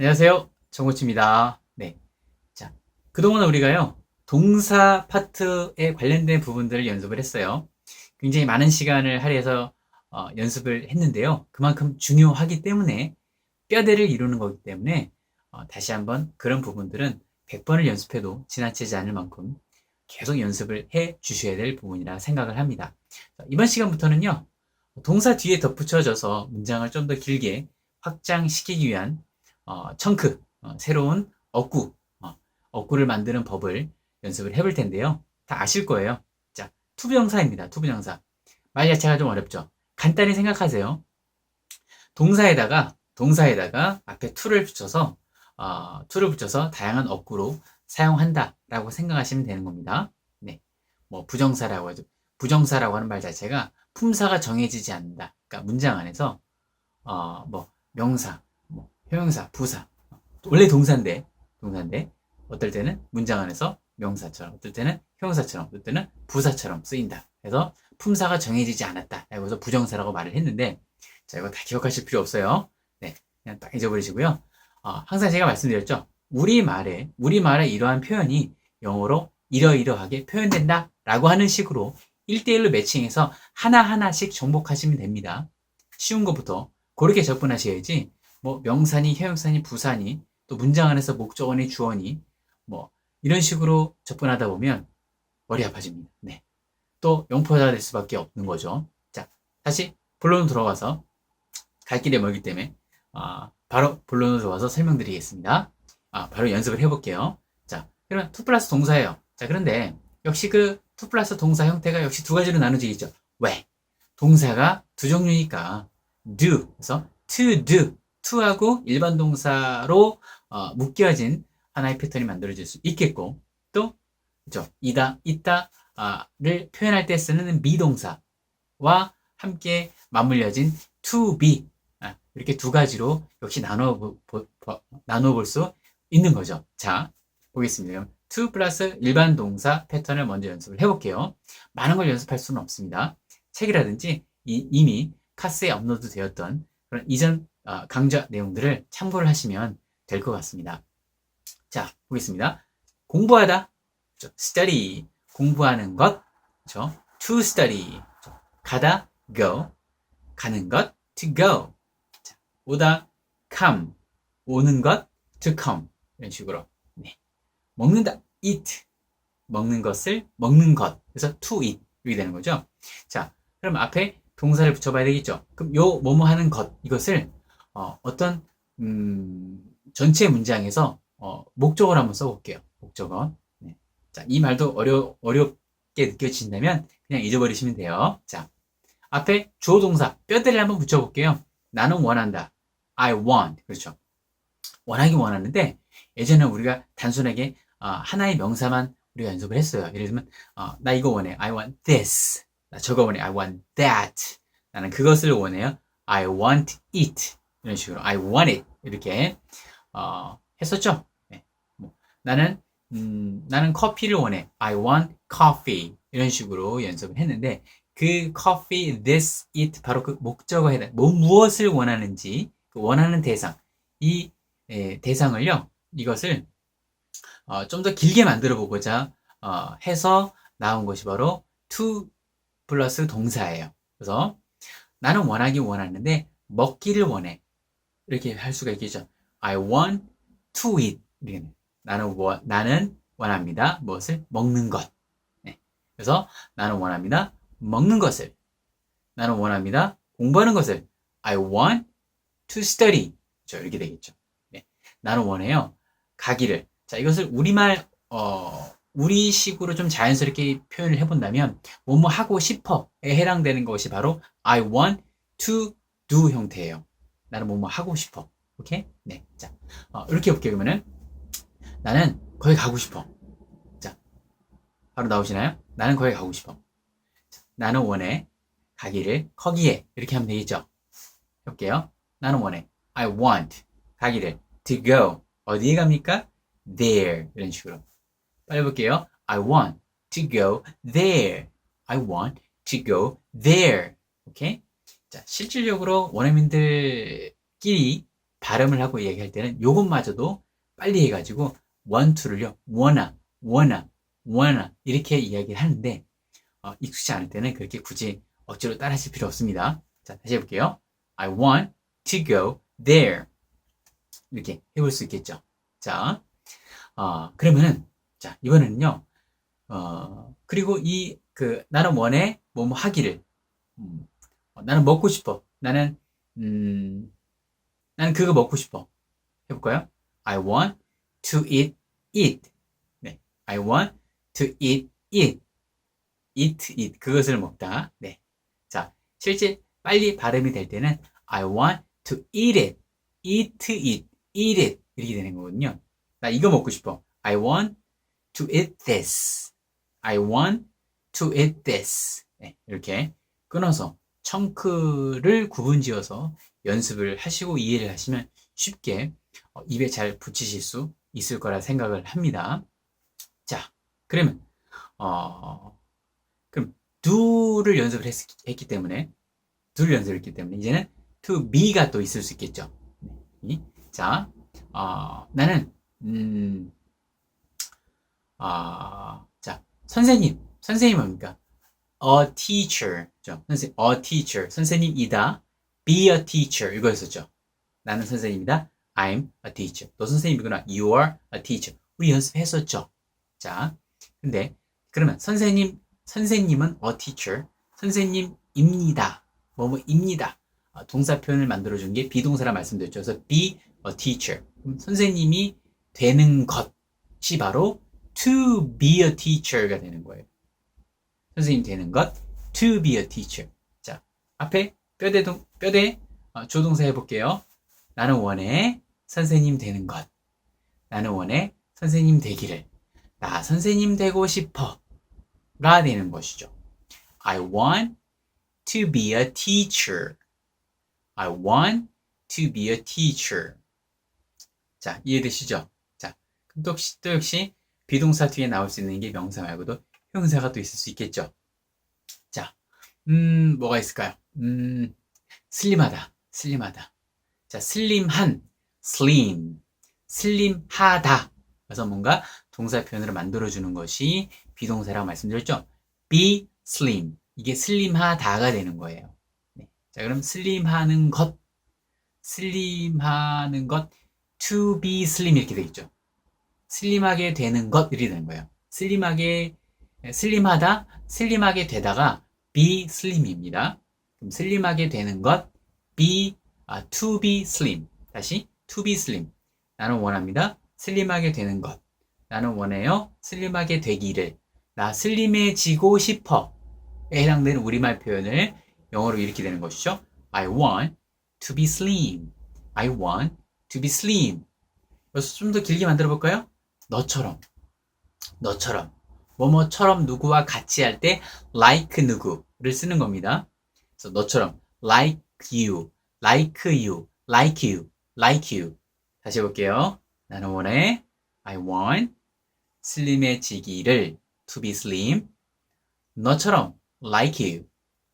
안녕하세요. 정고치입니다. 네. 자, 그동안 우리가요, 동사 파트에 관련된 부분들을 연습을 했어요. 굉장히 많은 시간을 할애해서 어, 연습을 했는데요. 그만큼 중요하기 때문에 뼈대를 이루는 거기 때문에 어, 다시 한번 그런 부분들은 100번을 연습해도 지나치지 않을 만큼 계속 연습을 해 주셔야 될 부분이라 생각을 합니다. 자, 이번 시간부터는요, 동사 뒤에 덧붙여져서 문장을 좀 더 길게 확장시키기 위한 어, 청크, 어, 새로운 어구, 어, 어구를 만드는 법을 연습을 해볼 텐데요. 다 아실 거예요. 자, 투부정사입니다. 투부정사. 말 자체가 좀 어렵죠. 간단히 생각하세요. 동사에다가 동사에다가 앞에 to를 붙여서 어, to를 붙여서 다양한 어구로 사용한다라고 생각하시면 되는 겁니다. 네, 뭐 부정사라고 하죠. 부정사라고 하는 말 자체가 품사가 정해지지 않는다. 그러니까 문장 안에서 어, 뭐 명사, 뭐 형용사, 부사. 원래 동사인데, 동사인데, 어떨 때는 문장 안에서 명사처럼, 어떨 때는 형용사처럼, 어떨 때는 부사처럼 쓰인다. 그래서 품사가 정해지지 않았다. 해서 부정사라고 말을 했는데, 자, 이거 다 기억하실 필요 없어요. 네. 그냥 딱 잊어버리시고요. 어, 항상 제가 말씀드렸죠. 우리말에, 우리말에 이러한 표현이 영어로 이러이러하게 표현된다. 라고 하는 식으로 1대1로 매칭해서 하나하나씩 정복하시면 됩니다. 쉬운 것부터 그렇게 접근하셔야지 뭐 명사니 형용사니 부사니 또 문장 안에서 목적어니 주어니 뭐 이런 식으로 접근하다 보면 머리 아파집니다. 네. 또 영포자가 될 수밖에 없는 거죠. 자, 다시 본론으로 들어가서 갈 길이 멀기 때문에 아, 바로 본론으로 들어가서 설명드리겠습니다. 아, 바로 연습을 해볼게요. 자, 그러면 투 플러스 동사예요. 자, 그런데 역시 그 투 플러스 동사 형태가 역시 두 가지로 나눠지겠죠. 왜? 동사가 두 종류니까 do 그래서 to do to하고 일반 동사로 어, 묶여진 하나의 패턴이 만들어질 수 있겠고 또 그죠 이다 있다를 표현할 때 쓰는 미동사와 함께 맞물려진 to be 아, 이렇게 두 가지로 역시 나눠 볼 수 있는 거죠. 자 보겠습니다. to 플러스 일반 동사 패턴을 먼저 연습을 해볼게요. 많은 걸 연습할 수는 없습니다. 책이라든지 이, 이미 카스에 업로드 되었던 그런 이전 어, 강좌 내용들을 참고를 하시면 될 것 같습니다. 자, 보겠습니다. 공부하다, study, 공부하는 것, 그렇죠? to study, 가다, go, 가는 것, to go, 자, 오다, come, 오는 것, to come, 이런 식으로. 네. 먹는다, eat, 먹는 것을 먹는 것, 그래서 to eat 이렇게 되는 거죠. 자, 그럼 앞에 동사를 붙여봐야 되겠죠. 그럼 요 뭐뭐 하는 것 이것을 어, 떤 음, 전체 문장에서 어, 목적어를 한번 써볼게요. 목적어. 네. 자, 이 말도 어려 어렵게 느껴진다면 그냥 잊어버리시면 돼요. 자, 앞에 주어 동사 뼈대를 한번 붙여볼게요. 나는 원한다. I want. 그렇죠. 원하긴 원하는데 예전에 우리가 단순하게 어, 하나의 명사만 우리가 연습을 했어요. 예를 들면 어, 나 이거 원해. I want this. 나 저거 원해. I want that. 나는 그것을 원해요. I want it. 이런 식으로 I want it. 이렇게 어, 했었죠. 네. 뭐, 나는 음, 나는 커피를 원해. I want coffee. 이런 식으로 연습을 했는데 그 coffee, this, it 바로 그 목적어 해당. 뭐 무엇을 원하는지 그 원하는 대상 이 에, 대상을요. 이것을 어, 좀 더 길게 만들어 보고자 어, 해서 나온 것이 바로 to 플러스 동사예요. 그래서 나는 원하기 원하는데 먹기를 원해. 이렇게 할 수가 있겠죠. I want to eat. 나는 원, 나는 원합니다. 무엇을? 먹는 것. 네. 그래서 나는 원합니다. 먹는 것을. 나는 원합니다. 공부하는 것을. I want to study. 그렇죠. 이렇게 되겠죠. 네. 나는 원해요. 가기를. 자, 이것을 우리말, 어, 우리식으로 좀 자연스럽게 표현을 해본다면 뭐뭐 하고 싶어에 해당되는 것이 바로 I want to do 형태예요. 나는 뭐뭐 하고 싶어. 오케이? 네. 자, 어, 이렇게 볼게요. 그러면은 나는 거기 가고 싶어. 자, 바로 나오시나요? 나는 거기 가고 싶어. 자, 나는 원해 가기를 거기에 이렇게 하면 되겠죠. 해볼게요. 나는 원해 I want 가기를 to go 어디에 갑니까? There 이런 식으로 빨리 볼게요. I want to go there. I want to go there. 오케이? 자, 실질적으로 원어민들끼리 발음을 하고 얘기할 때는 요것마저도 빨리 해가지고 to를요, wanna, wanna, wanna 이렇게 이야기를 하는데 어, 익숙지 않을 때는 그렇게 굳이 억지로 따라하실 필요 없습니다. 자, 다시 해볼게요. I want to go there. 이렇게 해볼 수 있겠죠. 자, 어, 그러면은, 자, 이번에는요, 어, 그리고 이, 그, 나는 원해, 뭐, 뭐 하기를, 음, 어, 나는 먹고 싶어. 나는, 음, 나는 그거 먹고 싶어. 해볼까요? I want to eat it. 네. I want to eat it. eat it. 그것을 먹다. 네. 자, 실제 빨리 발음이 될 때는 I want to eat it. eat it. eat it. 이렇게 되는 거거든요. 나 이거 먹고 싶어. I want to eat this. I want to eat this. 네, 이렇게 끊어서 청크를 구분 지어서 연습을 하시고 이해를 하시면 쉽게 어, 입에 잘 붙이실 수 있을 거라 생각을 합니다. 자, 그러면 어, 그럼 do를 연습을 했, 기 때문에 do를 연습했기 때문에 이제는 to be가 또 있을 수 있겠죠. 네. 자, 어, 나는 음, 아, 자, 선생님, 선생님 뭡니까? A teacher, 선생, a teacher, 선생님이다. Be a teacher 이거 였었죠. 나는 선생님이다. I'm a teacher. 너 선생님이구나. You are a teacher. 우리 연습했었죠. 자, 근데 그러면 선생님, 선생님은 a teacher. 선생님입니다. 뭐뭐입니다. 아, 동사 표현을 만들어준 게 비동사라 말씀드렸죠. 그래서 be a teacher. 선생님이 되는 것이 바로 to be a teacher가 되는 거예요. 선생님 되는 것 to be a teacher. 자, 앞에 뼈대 동, 뼈대 어, 조동사 해볼게요. 나는 원해 선생님 되는 것. 나는 원해 선생님 되기를. 나 선생님 되고 싶어. 가 되는 것이죠. I want to be a teacher. I want to be a teacher. 자, 이해되시죠? 자, 또 역시, 또 역시 비동사 뒤에 나올 수 있는 게 명사 말고도 형사가 또 있을 수 있겠죠. 자, 음, 뭐가 있을까요? 음, 슬림하다, 슬림하다. 자, 슬림한, slim, 슬림하다. 그래서 뭔가 동사 표현으로 만들어주는 것이 비동사라고 말씀드렸죠. be slim. 이게 슬림하다가 되는 거예요. 네. 자, 그럼 슬림하는 것, 슬림하는 것, to be slim 이렇게 되겠죠. 슬림하게 되는 것 이렇게 되는 거예요. 슬림하게 슬림하다, 슬림하게 되다가 be slim입니다. 그럼 슬림하게 되는 것 be 아, to be slim. 다시 to be slim. 나는 원합니다. 슬림하게 되는 것. 나는 원해요. 슬림하게 되기를. 나 슬림해지고 싶어. 에 해당되는 우리말 표현을 영어로 이렇게 되는 것이죠. I want to be slim. I want to be slim. 그래서 좀 더 길게 만들어 볼까요? 너처럼. 너처럼. 뭐뭐처럼 누구와 같이 할 때 like 누구를 쓰는 겁니다. 그래서 너처럼 like you, like you, like you, like you. 다시 해볼게요. 나는 원해 I want 슬림해지기를 to be slim. 너처럼 like you.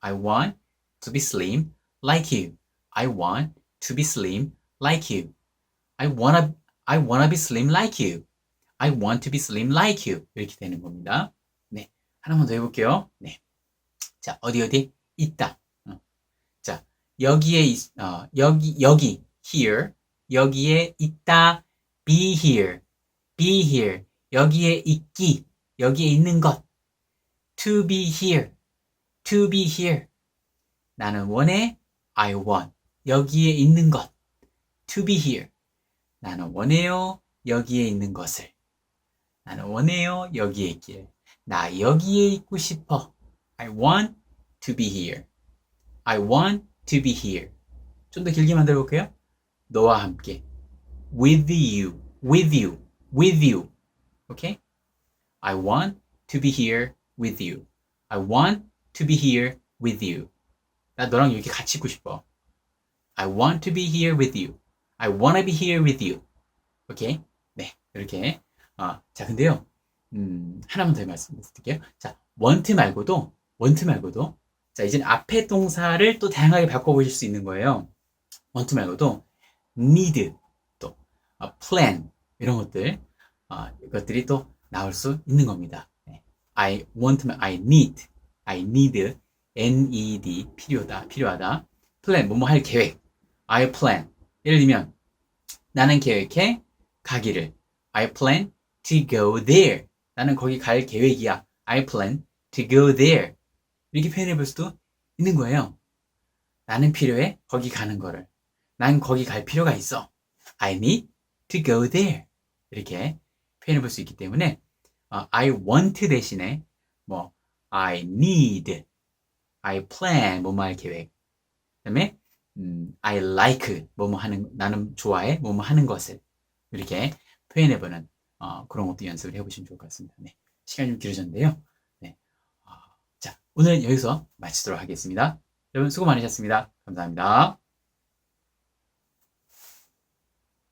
I want to be slim like you. I want to be slim like you. I wanna I wanna be slim like you. I want to be slim like you. 이렇게 되는 겁니다. 네. 하나만 더 해볼게요. 네. 자, 어디, 어디? 있다. 어. 자, 여기에, 있, 어, 여기, 여기, here. 여기에 있다. be here. be here. 여기에 있기. 여기에 있는 것. to be here. to be here. 나는 원해. I want. 여기에 있는 것. to be here. 나는 원해요. 여기에 있는 것을. 나는 원해요. 여기에 있기를. 나 여기에 있고 싶어. I want to be here. I want to be here. 좀 더 길게 만들어 볼게요. 너와 함께. With you. With you. With you. Okay? I want to be here with you. I want to be here with you. 나 너랑 여기 같이 있고 싶어. I want to be here with you. I wanna be here with you. 오케이? 네, 이렇게. 어, 자, 근데요. 음, 하나만 더 말씀드릴게요. 자, want 말고도, want 말고도, 자, 이제 앞에 동사를 또 다양하게 바꿔보실 수 있는 거예요. want 말고도, need 또 어, plan 이런 것들 어, 이것들이 또 나올 수 있는 겁니다. 네. I want면 I need, I need, N-E-D 필요다, 필요하다. plan 뭐뭐 할 계획. I plan. 예를 들면 나는 계획해 가기를. I plan to go there. 나는 거기 갈 계획이야. I plan to go there. 이렇게 표현해 볼 수도 있는 거예요. 나는 필요해 거기 가는 거를. 난 거기 갈 필요가 있어. I need to go there. 이렇게 표현해 볼 수 있기 때문에 어, I want 대신에 뭐 I need, I plan 뭐뭐 할 계획. 그다음에 음, I like 뭐뭐 하는 나는 좋아해 뭐뭐 하는 것을 이렇게 표현해 보는 어, 그런 것도 연습을 해보시면 좋을 것 같습니다. 네, 시간이 좀 길어졌는데요. 네, 어, 자 오늘은 여기서 마치도록 하겠습니다. 여러분 수고 많으셨습니다. 감사합니다.